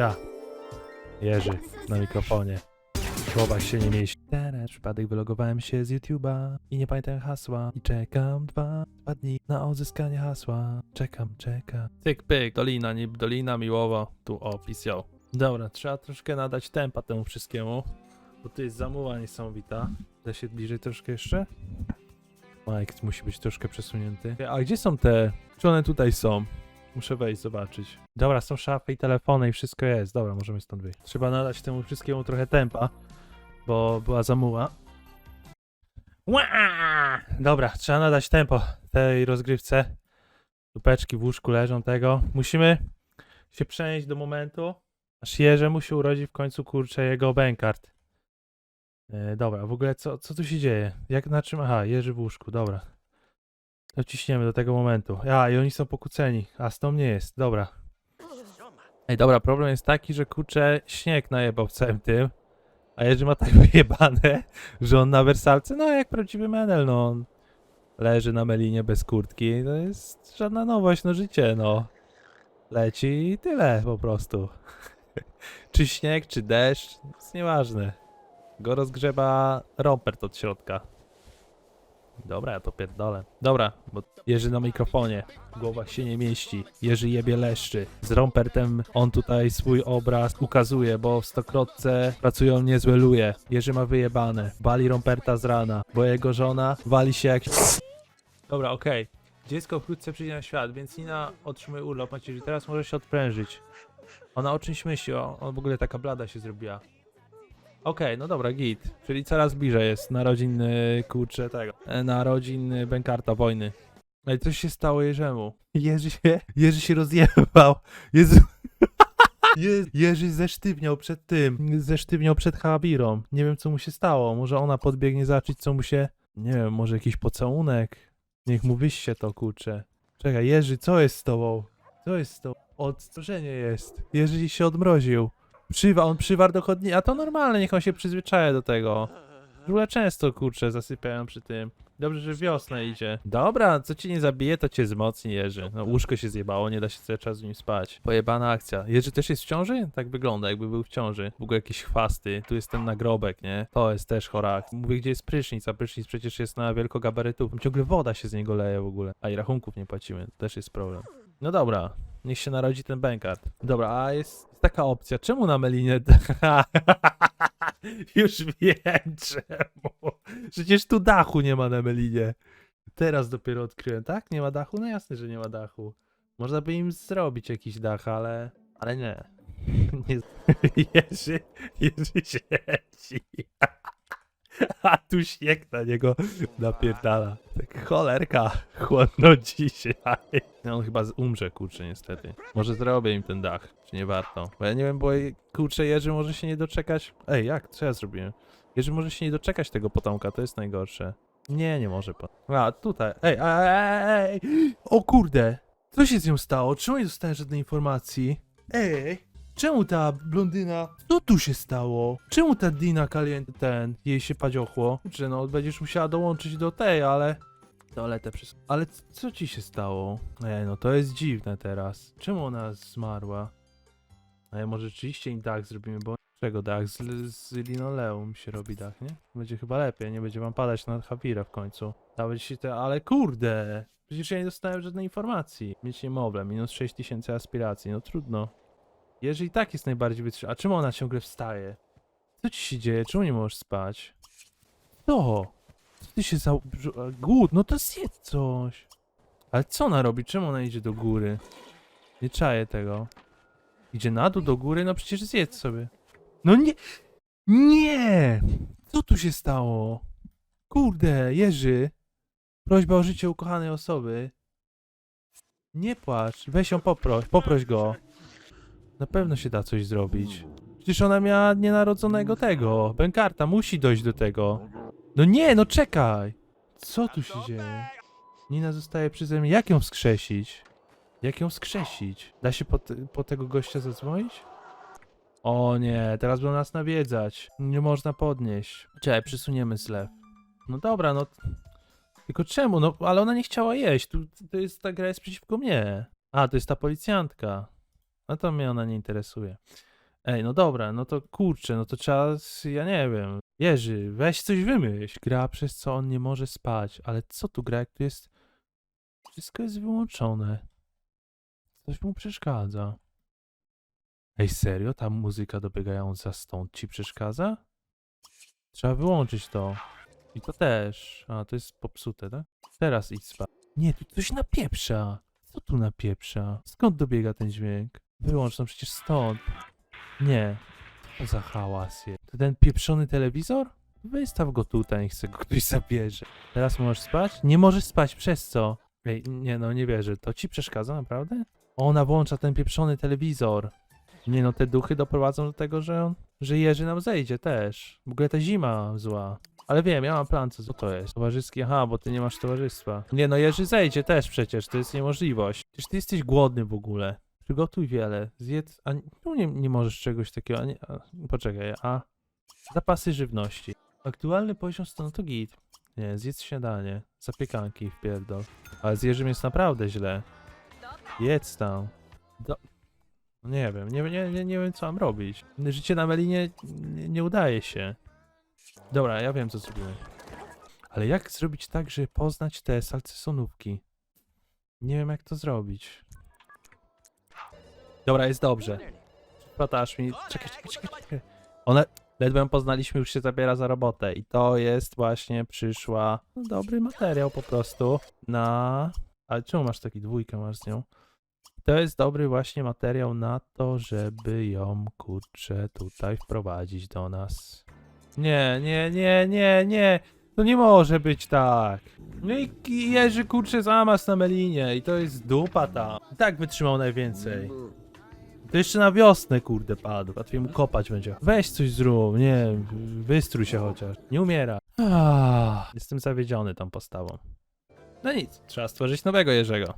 Ja. Jerzy na mikrofonie. Słowa się nie mieści. Teraz przypadek wylogowałem się z YouTube'a i nie pamiętam hasła. I czekam dwa, dwa dni na odzyskanie hasła. Czekam, czekam. Tyk pyk, dolina, nie dolina miłowa. Tu opis ją. Dobra, trzeba troszkę nadać tempa temu wszystkiemu. Bo to jest zamuła niesamowita. Da się bliżej troszkę jeszcze? Mike musi być troszkę przesunięty. A gdzie są te? Czy one tutaj są? Muszę wejść, zobaczyć. Dobra, są szafy i telefony i wszystko jest. Dobra, możemy stąd wyjść. Trzeba nadać temu wszystkiemu trochę tempa, bo była zamuła. Ła! Dobra, trzeba nadać tempo tej rozgrywce. Tupeczki w łóżku leżą tego. Musimy się przenieść do momentu, aż Jerze musi urodzić w końcu, kurczę, jego bękart. E, dobra, w ogóle co, co tu się dzieje? Jak na czym? Aha, Jerzy w łóżku, dobra. To ciśniemy do tego momentu. A, i oni są pokłóceni, a z tą nie jest, dobra. Ej, dobra, problem jest taki, że kurczę, śnieg najebał w całym tym, a Jerzy ma tak wyjebane, że on na wersalce, no jak prawdziwy menel, no on leży na melinie bez kurtki, to jest żadna nowość, no życie, no. Leci i tyle po prostu. czy śnieg, czy deszcz, jest nieważne. Go rozgrzeba Rompert od środka. Dobra, ja to pierdolę. Dobra, bo Jerzy na mikrofonie. Głowa się nie mieści. Jerzy jebie leszczy. Z Rompertem on tutaj swój obraz ukazuje, bo w stokrotce pracują niezłe luje. Jerzy ma wyjebane. Bali Romperta z rana, bo jego żona wali się jak... Dobra, okej. Dziecko wkrótce przyjdzie na świat, więc Nina otrzymuje urlop. Macie, że teraz może się odprężyć. Ona o czymś myśli, o, on w ogóle taka blada się zrobiła. Okej, no dobra, git. Czyli coraz bliżej jest narodzin, y, kurczę, tego. e, Narodzin y, Bękarta wojny. No i coś się stało Jerzemu. Jerzy się, Jerzy się rozjebał. Jezu. Je, Jerzy zesztywniał przed tym. Zesztywniał przed Habirą. Nie wiem, co mu się stało. Może ona podbiegnie zobaczyć, co mu się... Nie wiem, może jakiś pocałunek. Niech mu wyście to, kurczę. Czekaj, Jerzy, co jest z tobą? Co jest z tobą? Odstrzeżenie jest. Jerzy się odmroził. Przywa, on przywarł do chodnika, a to normalne, niech on się przyzwyczaja do tego. Żule często, kurczę, zasypiają przy tym. Dobrze, że wiosna idzie. Dobra, co cię nie zabije, to cię wzmocni, Jerzy. No, łóżko się zjebało, nie da się cały czas w nim spać. Pojebana akcja. Jerzy też jest w ciąży? Tak wygląda, jakby był w ciąży. W ogóle jakieś chwasty. Tu jest ten nagrobek, nie? To jest też chora akcja. Mówię, gdzie jest prysznic, a prysznic przecież jest na wielkogabarytów. Ciągle woda się z niego leje w ogóle. A i rachunków nie płacimy, to też jest problem. No dobra, niech się narodzi ten bękart. Dobra, a jest, taka opcja. Czemu na Melinie... Już wiem czemu. Przecież tu dachu nie ma na Melinie. Teraz dopiero odkryłem, tak? Nie ma dachu? No jasne, że nie ma dachu. Można by im zrobić jakiś dach, ale... Ale nie. nie. Jerzy, Jerzy. A tu śnieg na niego napierdala. Tak cholerka, chłodno dzisiaj. No on chyba umrze, kurczę, niestety. Może zrobię im ten dach, czy nie warto. Bo ja nie wiem, bo kurczę, Jerzy może się nie doczekać. Ej, jak? Co ja zrobiłem? Jerzy może się nie doczekać tego potomka, to jest najgorsze. Nie, nie może pan. A, tutaj. Ej, ej, ej, ej. O kurde. Co się z nią stało? Czemu nie dostałem żadnej informacji? Ej. Czemu ta blondyna... Co tu się stało? Czemu ta Dina Caliente ten... Jej się padziochło? Czy no, będziesz musiała dołączyć do tej, ale... Toaletę przez... Ale co ci się stało? Ej, no to jest dziwne teraz. Czemu ona zmarła? Ej, może rzeczywiście im dach zrobimy, bo... Czego dach? Z, z linoleum się robi dach, nie? Będzie chyba lepiej, nie będzie wam padać na Hawira w końcu. Dawać się te... Ale kurde! Przecież ja nie dostałem żadnej informacji. Mieć niemowlę, minus 6000 aspiracji, no trudno. Jerzy i tak jest najbardziej wytrzymały. A czemu ona ciągle wstaje? Co ci się dzieje? Czemu nie możesz spać? Co? Co ty się za... Głód, no to zjedz coś. Ale co ona robi? Czemu ona idzie do góry? Nie czaję tego. Idzie na dół, do góry? No przecież zjedz sobie. No nie... Nie! Co tu się stało? Kurde, Jerzy. Prośba o życie ukochanej osoby. Nie płacz. Weź ją poproś. Poproś go. Na pewno się da coś zrobić. Przecież ona miała nienarodzonego tego. Bękarta musi dojść do tego. No nie, no czekaj. Co tu się dzieje? Nina zostaje przeze mnie. Jak ją wskrzesić? Jak ją wskrzesić? Da się po, te, po tego gościa zadzwonić? O nie, teraz będą nas nawiedzać. Nie można podnieść. Czekaj, przysuniemy zlew. No dobra, no. Tylko czemu? No, ale ona nie chciała jeść. Tu, to jest, ta gra jest przeciwko mnie. A, to jest ta policjantka. No to mnie ona nie interesuje. Ej, no dobra, no to kurczę, no to trzeba, s- ja nie wiem. Jerzy, weź coś wymyśl. Gra przez co on nie może spać, ale co tu gra, jak tu jest... Wszystko jest wyłączone. Coś mu przeszkadza. Ej, serio? Ta muzyka dobiegająca stąd ci przeszkadza? Trzeba wyłączyć to. I to też. A, to jest popsute, tak? Teraz idź spać. Nie, tu coś napieprza. Co tu napieprza? Skąd dobiega ten dźwięk? Wyłącz, no przecież stąd. Nie. Co za hałas jest? To ten pieprzony telewizor? Wystaw go tutaj, niech go ktoś zabierze. Teraz możesz spać? Nie możesz spać, przez co? Ej, nie no, nie wierzę. To ci przeszkadza, naprawdę? Ona włącza ten pieprzony telewizor. Nie no, te duchy doprowadzą do tego, że on, że Jerzy nam zejdzie też. W ogóle ta zima zła. Ale wiem, ja mam plan, co, co to jest. Towarzyski, aha, bo ty nie masz towarzystwa. Nie no, Jerzy zejdzie też przecież, to jest niemożliwość. Przecież ty jesteś głodny w ogóle. Przygotuj wiele, zjedz, a tu nie, nie możesz czegoś takiego, a nie, a, poczekaj, a zapasy żywności. Aktualny poziom stanu to git. Nie, zjedz śniadanie, zapiekanki w pierdol. Ale z Jerzym jest naprawdę źle. Jedz tam. Do... No Nie wiem, nie, nie, nie, nie wiem co mam robić. Życie na Melinie nie, nie udaje się. Dobra, ja wiem co zrobimy. Ale jak zrobić tak, żeby poznać te salcesonówki? Nie wiem jak to zrobić. Dobra, jest dobrze. Patasz mi. Czekaj, czekaj, czekaj. One ledwo ją poznaliśmy, już się zabiera za robotę. I to jest właśnie przyszła. No, dobry materiał po prostu. Na. Ale czemu masz taki dwójkę masz z nią? To jest dobry właśnie materiał na to, żeby ją kurczę tutaj wprowadzić do nas. Nie, nie, nie, nie, nie. To nie może być tak. No i Jerzy kurczę zamas na Melinie i to jest dupa ta. I tak wytrzymał najwięcej. To jeszcze na wiosnę kurde padł, łatwiej mu kopać będzie. Weź coś zrób, nie wystrój się chociaż. Nie umiera. Ah, jestem zawiedziony tą postawą. No nic, trzeba stworzyć nowego Jerzego.